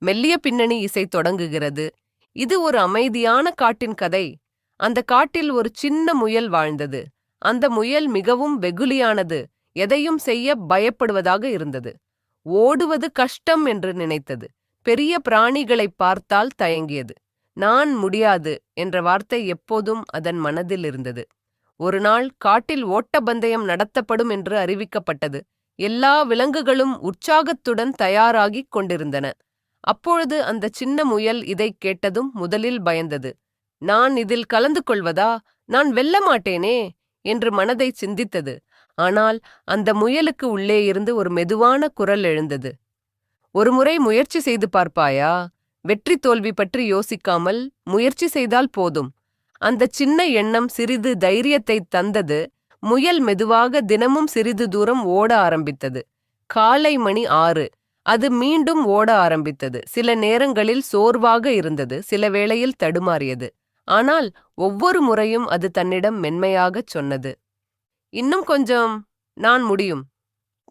மெல்லிய பின்னணி இசை தொடங்குகிறது. இது ஒரு அமைதியான காட்டின் கதை. அந்த காட்டில் ஒரு சின்ன முயல் வாழ்ந்தது. அந்த முயல் மிகவும் வெகுளியானது. எதையும் செய்ய பயப்படுவதாக இருந்தது. ஓடுவது கஷ்டம் என்று நினைத்தது. பெரிய பிராணிகளைப் பார்த்தால் தயங்கியது. நான் முடியாது என்ற வார்த்தை எப்போதும் அதன் மனதில் இருந்தது. ஒரு நாள் காட்டில் ஓட்டப்பந்தயம் நடத்தப்படும் என்று அறிவிக்கப்பட்டது. எல்லா விலங்குகளும் உற்சாகத்துடன் தயாராகிக் கொண்டிருந்தன. அப்பொழுது அந்த சின்ன முயல் இதைக் கேட்டதும் முதலில் பயந்தது. நான் இதில் கலந்து கொள்வதா? நான் வெல்ல மாட்டேனே? என்று மனதை சிந்தித்தது. ஆனால் அந்த முயலுக்கு உள்ளே இருந்து ஒரு மெதுவான குரல் எழுந்தது. ஒருமுறை முயற்சி செய்து பார்ப்பாயா? வெற்றி தோல்வி பற்றி யோசிக்காமல் முயற்சி செய்தால் போதும். அந்த சின்ன எண்ணம் சிறிது தைரியத்தை தந்தது. முயல் மெதுவாக தினமும் சிறிது தூரம் ஓட ஆரம்பித்தது. காலை மணி ஆறு. அது மீண்டும் ஓட ஆரம்பித்தது. சில நேரங்களில் சோர்வாக இருந்தது. சில வேளையில் தடுமாறியது. ஆனால் ஒவ்வொரு முறையும் அது தன்னிடம் மென்மையாகச் சொன்னது. இன்னும் கொஞ்சம் நான் முடியும்.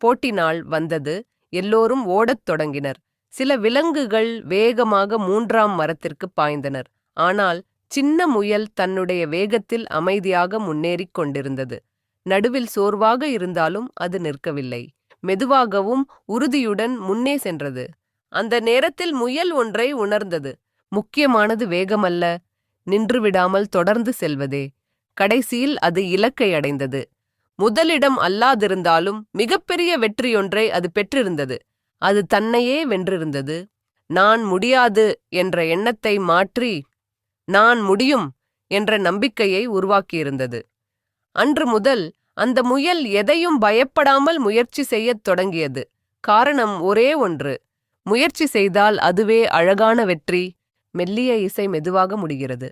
போட்டி நாள் வந்தது. எல்லோரும் ஓடத் தொடங்கினர். சில விலங்குகள் வேகமாக மூன்றாம் மரத்திற்கு பாய்ந்தனர். ஆனால் சின்ன முயல் தன்னுடைய வேகத்தில் அமைதியாக முன்னேறிக் கொண்டிருந்தது. நடுவில் சோர்வாக இருந்தாலும் அது நிற்கவில்லை. மெதுவாகவும் உறுதியுடன் முன்னே சென்றது. அந்த நேரத்தில் முயல் ஒன்றை உணர்ந்தது. முக்கியமானது வேகமல்ல. நின்றுவிடாமல் தொடர்ந்து செல்வதே. கடைசியில் அது இலக்கை அடைந்தது. முதலிடம் அல்லாதிருந்தாலும் மிகப்பெரிய வெற்றியொன்றை அது பெற்றிருந்தது. அது தன்னையே வென்றிருந்தது. நான் முடியாது என்ற எண்ணத்தை மாற்றி நான் முடியும் என்ற நம்பிக்கையை உருவாக்கியிருந்தது. அன்று முதல் அந்த முயல் எதையும் பயப்படாமல் முயற்சி செய்யத் தொடங்கியது. காரணம் ஒரே ஒன்று. முயற்சி செய்தால் அதுவே அழகான வெற்றி. மெல்லிய இசை மெதுவாக முடிகிறது.